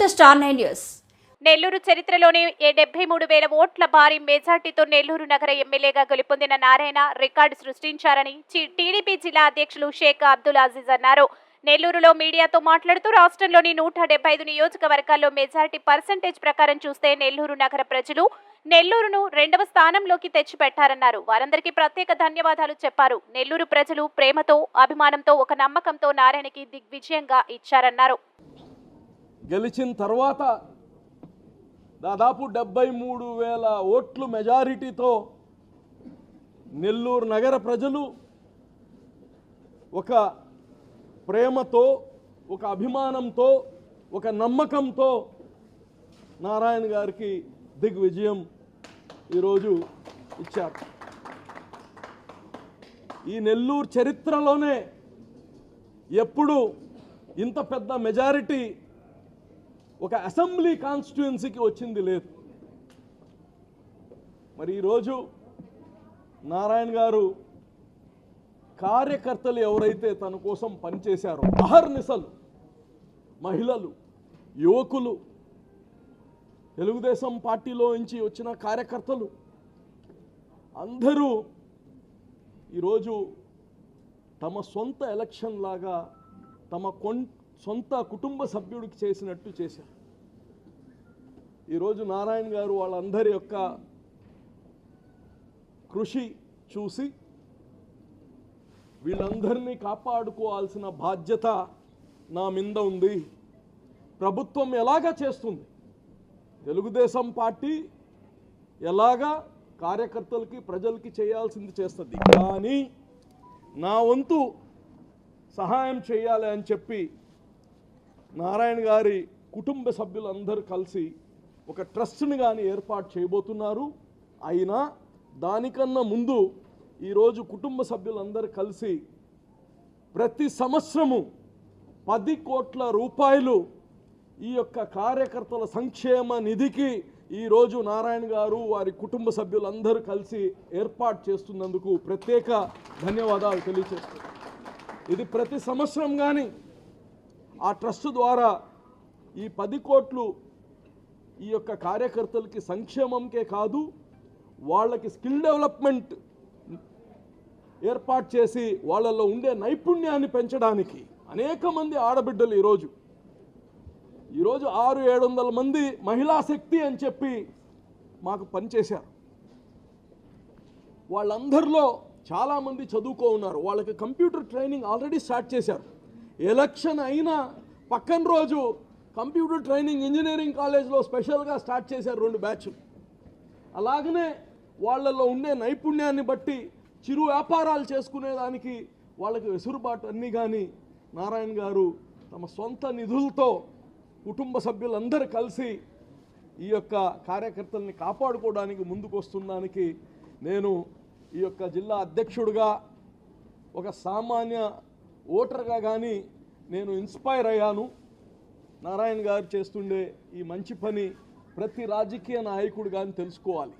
To star nine news. Nellore చరిత్రలోనే డెబ్బై మూడు వేల ఓట్ల భారీ మెజార్టీతో నెల్లూరు నగర ఎమ్మెల్యేగా గెలుపొందిన నారాయణ రికార్డు సృష్టించారని టీడీపీ జిల్లా అధ్యక్షులు షేక్ అబ్దుల్ అజీజ్ అన్నారు. నెల్లూరులో మీడియాతో మాట్లాడుతూ రాష్ట్రంలోని నూట డెబ్బై ఐదు నియోజకవర్గాల్లో మెజార్టీ పర్సంటేజ్ ప్రకారం చూస్తే నెల్లూరు నగర ప్రజలు నెల్లూరును రెండవ స్థానంలోకి తెచ్చిపెట్టారన్నారు. వారందరికీ ప్రత్యేక ధన్యవాదాలు చెప్పారు. నెల్లూరు ప్రజలు ప్రేమతో అభిమానంతో ఒక నమ్మకంతో నారాయణకి దిగ్విజయంగా ఇచ్చారన్నారు. గెలిచిన తర్వాత దాదాపు డెబ్బై మూడు వేల ఓట్లు మెజారిటీతో నెల్లూరు నగర ప్రజలు ఒక ప్రేమతో ఒక అభిమానంతో ఒక నమ్మకంతో నారాయణ గారికి దిగ్విజయం ఈరోజు ఇచ్చారు. ఈ నెల్లూరు చరిత్రలోనే ఎప్పుడు ఇంత పెద్ద మెజారిటీ ఒక అసెంబ్లీ కాన్స్టిట్యుయెన్సీకి వచ్చింది లేదు. మరి ఈరోజు నారాయణ గారు కార్యకర్తలు ఎవరైతే తన కోసం పనిచేశారో అహర్నిశలు మహిళలు యువకులు తెలుగుదేశం పార్టీలో నుంచి వచ్చిన కార్యకర్తలు అందరూ ఈరోజు తమ సొంత ఎలక్షన్ లాగా తమ కొంట సొంత కుటుంబ సభ్యుడికి చేసినట్టు చేశారు. ఈరోజు నారాయణ గారు వాళ్ళందరి యొక్క కృషి చూసి వీళ్ళందరినీ కాపాడుకోవాల్సిన బాధ్యత నా మీద ఉంది. ప్రభుత్వం ఎలాగా చేస్తుంది? తెలుగుదేశం పార్టీ ఎలాగా కార్యకర్తలకి ప్రజలకి చేయాల్సింది చేస్తుంది? కానీ నా వంతు సహాయం చేయాలి అని చెప్పి నారాయణ గారి కుటుంబ సభ్యులందరూ కలిసి ఒక ట్రస్ట్ని కానీ ఏర్పాటు చేయబోతున్నారు. అయినా దానికన్నా ముందు ఈరోజు కుటుంబ సభ్యులందరూ కలిసి ప్రతి సంవత్సరము పది కోట్ల రూపాయలు ఈ యొక్క కార్యకర్తల సంక్షేమ నిధికి ఈరోజు నారాయణ గారు వారి కుటుంబ సభ్యులందరూ కలిసి ఏర్పాటు చేస్తున్నందుకు ప్రత్యేక ధన్యవాదాలు తెలియజేస్తున్నాను ఇది ప్రతి సంవత్సరం కానీ ఆ ట్రస్ట్ ద్వారా ఈ పది కోట్లు ఈ యొక్క కార్యకర్తలకి సంక్షేమంకే కాదు వాళ్ళకి స్కిల్ డెవలప్మెంట్ ఏర్పాటు చేసి వాళ్ళల్లో ఉండే నైపుణ్యాన్ని పెంచడానికి అనేక మంది ఆడబిడ్డలు ఈరోజు. ఈరోజు ఆరు ఏడు వందల మంది మహిళా శక్తి అని చెప్పి మాకు పనిచేశారు. వాళ్ళందరిలో చాలామంది చదువుకో ఉన్నారు. వాళ్ళకి కంప్యూటర్ ట్రైనింగ్ ఆల్రెడీ స్టార్ట్ చేశారు. ఎలక్షన్ అయినా పక్కన రోజు కంప్యూటర్ ట్రైనింగ్ ఇంజనీరింగ్ కాలేజ్లో స్పెషల్గా స్టార్ట్ చేశారు రెండు బ్యాచ్లు అలాగనే వాళ్ళల్లో ఉండే నైపుణ్యాన్ని బట్టి చిరు వ్యాపారాలు చేసుకునేదానికి వాళ్ళకి వెసులుబాటు అన్నీ కానీ నారాయణ గారు తమ సొంత నిధులతో కుటుంబ సభ్యులందరూ కలిసి ఈ యొక్క కార్యకర్తల్ని కాపాడుకోవడానికి ముందుకు వస్తుందానికి నేను ఈ యొక్క జిల్లా అధ్యక్షుడిగా ఒక సామాన్య ఓటర్గా కానీ నేను ఇన్స్పైర్ అయ్యాను. నారాయణ గారు చేస్తుండే ఈ మంచి పని ప్రతి రాజకీయ నాయకుడు కానీ తెలుసుకోవాలి.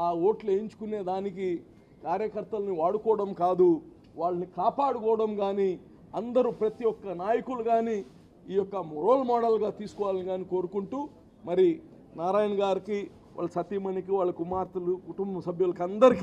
ఆ ఓట్లు వేయించుకునే దానికి కార్యకర్తల్ని వాడుకోవడం కాదు వాళ్ళని కాపాడుకోవడం కానీ అందరూ ప్రతి ఒక్క నాయకులు కానీ ఈ యొక్క రోల్ మోడల్గా తీసుకోవాలని కానీ కోరుకుంటూ మరి నారాయణ గారికి వాళ్ళ సతీమణికి వాళ్ళ కుమార్తెలు కుటుంబ సభ్యులకి అందరికీ